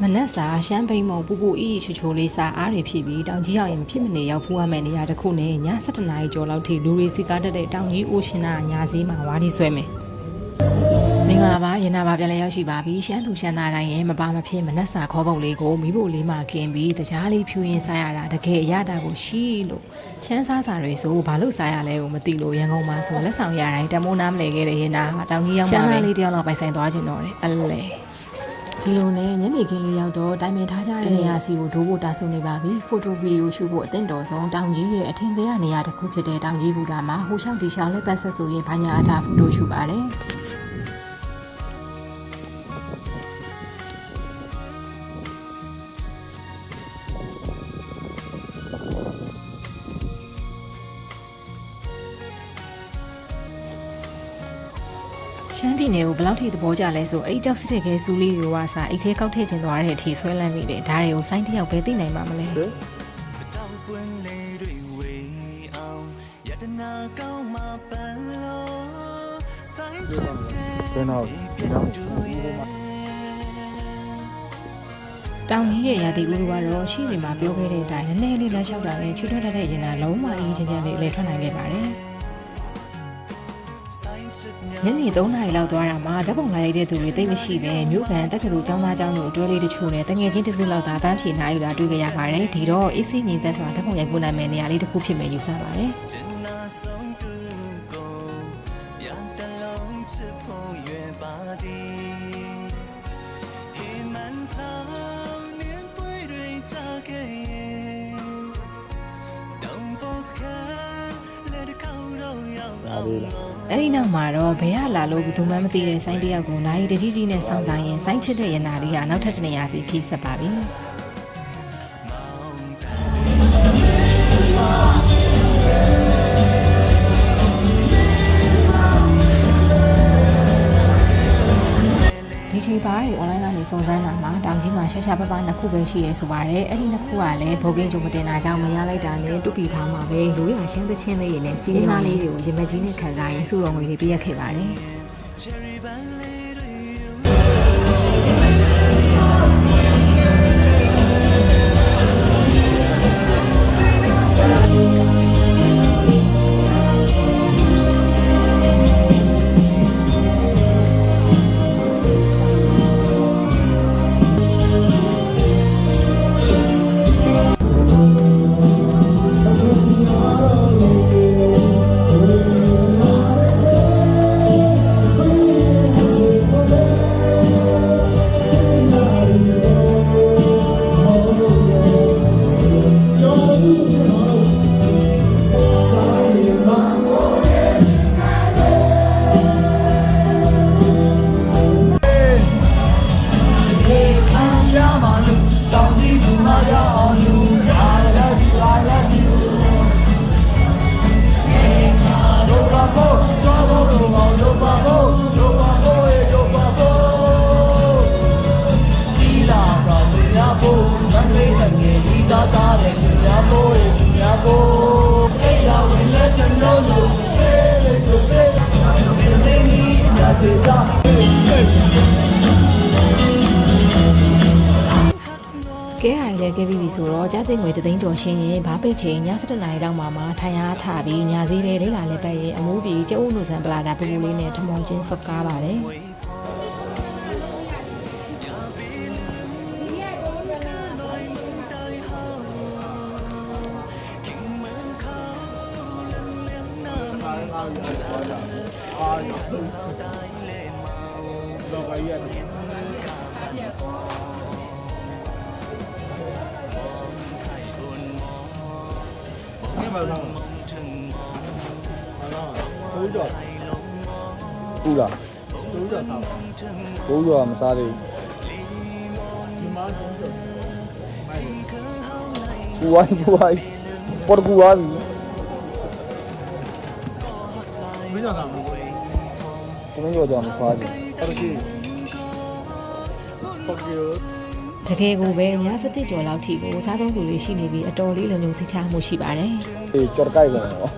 မနက်စာရှမ်းဘိန်းမုံပူပူအီချူချိုလေးစာအားတွေဖြစ်ပြီးတောင်ကြီးရောက်ရင်မဖြစ်မနေရောက်ဖူးရမယ့်နေရာတစ်ခုနဲ့ည7:00နာရီကျော်လောက်ထိလူတွေစီကားတက်တဲ့တောင်ကြီးအိုရှင်နာညာစည်းမှာဝါးဒီဆွဲမယ်မင်္ဂလာပါရင်နာပါပြန်လည်ရောက်ရှိပါပြီရှမ်းသူရှမ်းသားတိုင်းရဲ့မပါမဖြစ်မနက်စာခေါ်ပုံလေးကိုမိဖို့လေးမှกินပြီးတကြားလေးဖြူရင်စားရတာတကယ်အရတာကိုရှိလို့ရှမ်းစားစာတွေဆိုဘာလို့စားရလဲကိုမသိလို့ရန်ကုန်မှာဆိုလက်ဆောင်ရတိုင်းတမိုးနားမလဲခဲ့တဲ့ရင်နာတောင်ကြီးရောက်မှာပဲရှမ်းသားလေးတယောက်လောက်ပိုင်ဆိုင်သွားခြင်းတော့တယ်အဲ့လေ ဒီလိုနဲ့ညနေခင်းလေးရောက်တော့တိုင်ပင်ထားကြတဲ့နေရာစီကိုဒိုးဖို့တာဆုံနေပါပြီဖိုတိုဗီဒီယိုရှုဖို့အသင့်တော်ဆုံးတောင်ကြီးရဲ့အထင်ကြီးနေရာတစ်ခုဖြစ်တဲ့တောင်ကြီးဘူတာမှာဟိုလျှောက်ဒီလျှောက်လေးပတ်ဆက်ဆိုရင်ဘာညာအထာဖိုတိုရှုပါတယ် ရှမ်းပြည်နယ်ကိုဘယ်လောက်ထိသဘောကျလဲဆိုအဲ့ဒီကြောက်စစ်တဲ့ခဲစူးလေးတွေကစားအိတ်ထဲကောက်ထည့်ခြင်းသွားတဲ့အထိဆွဲလန်းမိတယ်ဒါတွေကိုစိုင်းတစ်ယောက်ပဲသိနိုင်မှာမလဲတောက်ပွင့်လေးတွေဝေအောင်ယတနာကောင်းမှပန်းလို့ဆိုင်ချစ်တဲ့ဘယ်တော့ပြန်တူရဲ့တောင်ကြီးရဲ့ရာသီဥတုကတော့ရှိနေမှာပြောခဲ့တဲ့အတိုင်းနည်းနည်းလေးလမ်းလျှောက်တာနဲ့ချွတ်ထွက်တတ်တဲ့ရင်နာလုံးဝအေးချမ်းချမ်းလေးလဲထွက်နိုင်ခဲ့ပါတယ်ဆိုင်ချစ်မြ။ ညနေ3နာရီလောက်သွားတာမှာဓာတ်ပုံလာရိုက်တဲ့သူတွေတိတ်မရှိပဲမြို့ကန်တက္ကသိုလ်ကျောင်းသားကျောင်းသူအတွဲလေးတချို့နဲ့တငယ်ချင်းတစုလောက်သာပန်းဖြေနိုင်ယူတာတွေ့ကြရပါတယ်။ဒီတော့အေးစိညီသက်စွာဓာတ်ပုံရိုက်ဖို့နိုင်မယ့်နေရာလေးတစ်ခုဖြစ်မယ်ယူဆပါတယ်။ကျင်နာ ဆုံးသူကိုပြန်တလုံးချစ်ဖို့ရွယ်ပါသည်ဟိမန်ဆောင်နင်းပွေတွေချခဲ့တောင်ပေါ်စကားလက်ကောက်တော့ရောက်အောင်အဲ့ဒီနောက်မှာတော့ဘယ်ဟာလာလို့ဘယ်သူမှမသိတဲ့ဆိုင်းတစ်ယောက်ကိုနိုင်တကြီးကြီးနဲ့စောင့်ဆိုင်ရင်ဆိုင်းချစ်တဲ့ရနာလေးကနောက်ထပ်တစ်နေရာစီခိဆက်ပါပြီ။ဒီချိန်ပါတွေ online ကနေစုံစမ်းတာမှာတောင်ကြီးမှာရှာရှာပပနှစ်ခုပဲရှိရဲဆိုပါတယ်အဲ့ဒီနှစ်ခုကလည်းဘောကင်းဂျုံမတင်တာကြောင့်မရလိုက်တာနဲ့တူပီထားမှာပဲရိုးရရှမ်းသချင်းလေးတွေနဲ့စီးနားလေးတွေကိုရင်မကြီးနဲ့ခံစားရင်စုတော်ငွေတွေပြည့်ရခဲ့ပါတယ် ကဲရိုင်လည်းကဲပြီးပြီဆိုတော့ကြားသိငွေတသိန်းကျော်ရှင်းရင်ဘာပိတ်ချိန်ည7:00နာရီလောက်မှာမှထိုင်အားထပြီးညာစည်းလေးလေးလာလည်းပတ်ရင်အမိုးပြီးကျုပ်ဦးနုဆန်ပလာတာပူပူလေးနဲ့ထမွန်ချင်းစော့ကားပါတယ်တော့ဘာကြီးရတယ် ဒီမှာတော့ဟိုတော့ဘူးလားဟိုတော့ဆောင်းဘူးရောမစားသေးဒီမှာတော့မိုက်ဘူးဝိုင်းဘူးဝိုင်းပေါ်ကူဝါပြီမင်းတော့ကောင်းဘူးကျွန်တော်ရောကြမစားသေးတော်ကြီး fuck you တကယ်ကိုပဲည7ကျော်လောက်ထိကိုစားသုံးသူတွေရှိနေပြီးအတော်လေးလုံခြုံစိတ်ချမှုရှိပါတယ်အေးကြော်ကိုက်လာတော့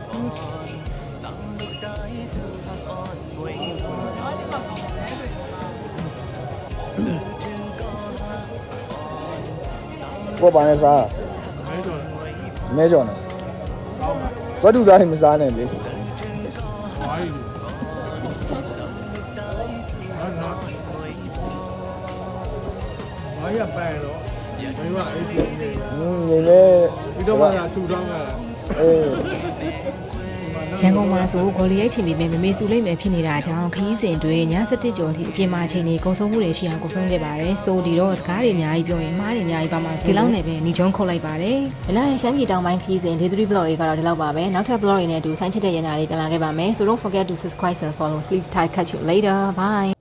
ကိုပါနဲ့စားမဲကြော်တယ်မဲကြော်နေကောင်းပါဝတ်တူသားတွေမစားနဲ့လေဝိုင်း ဝိုင်းရပန်တော့မင်းကအေးစီနေဟင်းနေနေပြီးတော့မှလာထူထောင်းလာတာအေးရန်ကုန်မှာဆိုဂေါ်လီရိုက်ချင်ပြီးမမေစုလိမ့်မယ်ဖြစ်နေတာကြောင့်ခရီးစဉ်တွင်ည7ကြော်အထိအပြင်မှာအချိန်ကြီးကုံဆုံးမှုတွေရှိအောင်ကုံဆုံးခဲ့ပါတယ်ဆိုဒီတော့စကားတွေအများကြီးပြောရင်မှားတွေအများကြီးပါမှာဆိုဒီလောက်နဲ့ပဲညီချုံးခုတ်လိုက်ပါတယ်ဒီလောက်ရှမ်းပြည်တောင်ပိုင်းခရီးစဉ် day 3 vlog တွေကတော့ဒီလောက်ပါပဲနောက်ထပ် vlog တွေနဲ့အတူဆိုင်းချစ်တဲ့ရန်နာတွေပြန်လာခဲ့ပါမယ် so don't forget to subscribe and follow sleep tight catch you later bye